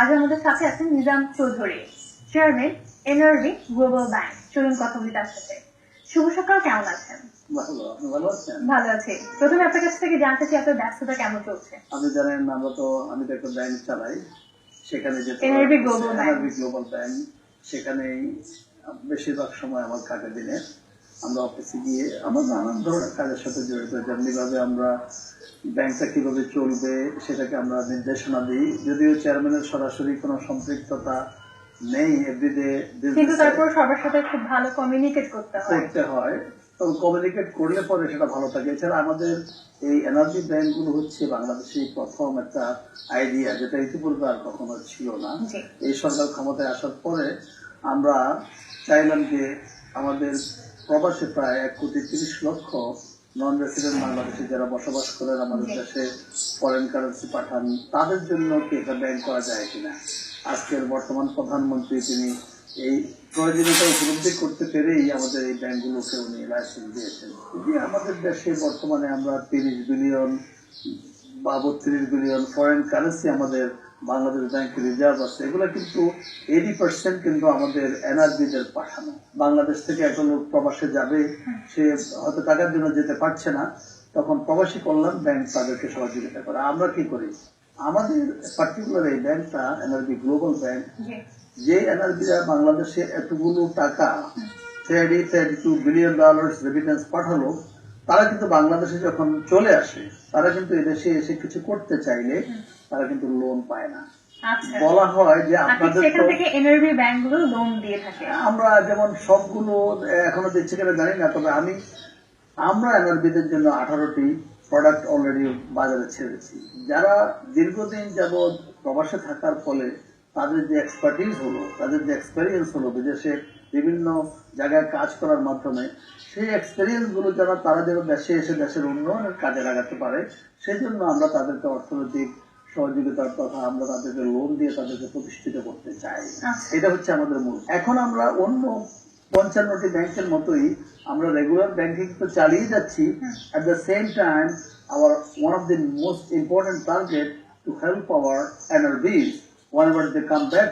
আজ আমাদের সাথে আছেন Nizam Chowdhury chairman NRB global bank চলুন কথা বলি তার সাথে। শুভ সকাল কেমন আছেন? ভালো আছি। প্রথমে আপনার কাছ থেকে জানতে চাই আপনার ব্যস্ততা কেমন চলছে? আপনি জানেন আমরা তো আমি তো একটা ব্যাংক চালাই। সেখানে যে। এনআরবি গ্লোবাল ব্যাংক সেখানেই বেশিরভাগ সময় আমার কাটে দিনে। আমরা অফিসে গিয়ে আমরা নানান ধরনের কাজের সাথে জড়িত। যেমনি ভাবে আমরা ব্যাংকটা কীভাবে চলবে সেটাকে আমরা নির্দেশনা দিই। যদিও চেয়ারম্যানের সরাসরি কোনো সম্পৃক্ততা নেই এভরিডে কিন্তু তারপর সবার সাথে খুব ভালো কমিউনিকেট করতে হয়। করতে হয়। তবে কমিউনিকেট করলে পরে সেটা ভালো থাকে। এছাড়া আমাদের এই এনার্জি ব্যাংকগুলো হচ্ছে বাংলাদেশে প্রথম একটা আইডিয়া যেটা ইতিপূর্বে আর কখনো ছিল না। এই সরকার ক্ষমতায় আসার পরে আমরা চাইলাম যে আমাদের প্রবাসে প্রায় এক কোটি তিরিশ লক্ষ নন রেসিডেন্ট বাংলাদেশে যারা বসবাস করেন, আমাদের দেশে ফরেন কারেন্সি পাঠান, তাদের জন্য কি একটা ব্যাংক করা যায় কিনা? আজকের বর্তমান প্রধানমন্ত্রী তিনি এই প্রয়োজনীয়তা উপলব্ধি করতে পেরেই আমাদের এই ব্যাংকগুলোকে উনি লাইসেন্স দিয়েছেন। যে আমাদের দেশে বর্তমানে আমরা তিরিশ বিলিয়ন বা বত্রিশ বিলিয়ন ফরেন কারেন্সি আমাদের বাংলাদেশ ব্যাংকের রিজার্ভ আছে এগুলো কিন্তু এইটি পার্সেন্ট কিন্তু আমাদের এনআরবিদের পাঠানো। বাংলাদেশ থেকে একটা লোক প্রবাসে যাবে সে হয়তো টাকার জন্য যেতে পারছে না তখন প্রবাসী কল্যাণ ব্যাংক তাদেরকে সহযোগিতা করে। আমরা কি করি? আমাদের পার্টিকুলার এই ব্যাংকটা এনআরবি গ্লোবাল ব্যাংক যে এনআরবিরা বাংলাদেশে এতগুলো টাকা thirty thirty two billion dollar remittance পাঠালো তারা কিন্তু বাংলাদেশে যখন চলে আসে তারা কিন্তু এদেশে এসে কিছু করতে চাইলে তারা কিন্তু লোন পায় না। আচ্ছা। বলা হয় যে আপনাদের সেখান থেকে এনআরবি ব্যাংকগুলো লোন দিয়ে থাকে। আমরা যেমন সবগুলো এখনও দিচ্ছে কিনা জানি না তবে আমি আমরা এনআরবিদের জন্য আঠারোটি প্রোডাক্ট অলরেডি বাজারে ছেড়েছি যারা দীর্ঘদিন যাবৎ প্রবাসে থাকার ফলে তাদের যে এক্সপার্টিস হলো তাদের যে এক্সপেরিয়েন্স হলো বিদেশে বিভিন্ন জায়গায় কাজ করার মাধ্যমে সেই এক্সপেরিয়েন্সগুলো যারা তারা যেন দেশে এসে দেশের উন্নয়নের কাজে লাগাতে পারে সেই জন্য আমরা তাদেরকে অর্থনৈতিক সহযোগিতার তথা আমরা তাদেরকে লোন দিয়ে তাদেরকে প্রতিষ্ঠিত করতে চাই। আচ্ছা। এটা হচ্ছে আমাদের মূল। এখন আমরা অন্য পঞ্চান্নটি ব্যাংকের মতোই আমরা রেগুলার ব্যাংকিং তো চালিয়ে যাচ্ছি। At the same time our one of the most important target to help our NRBs when they come back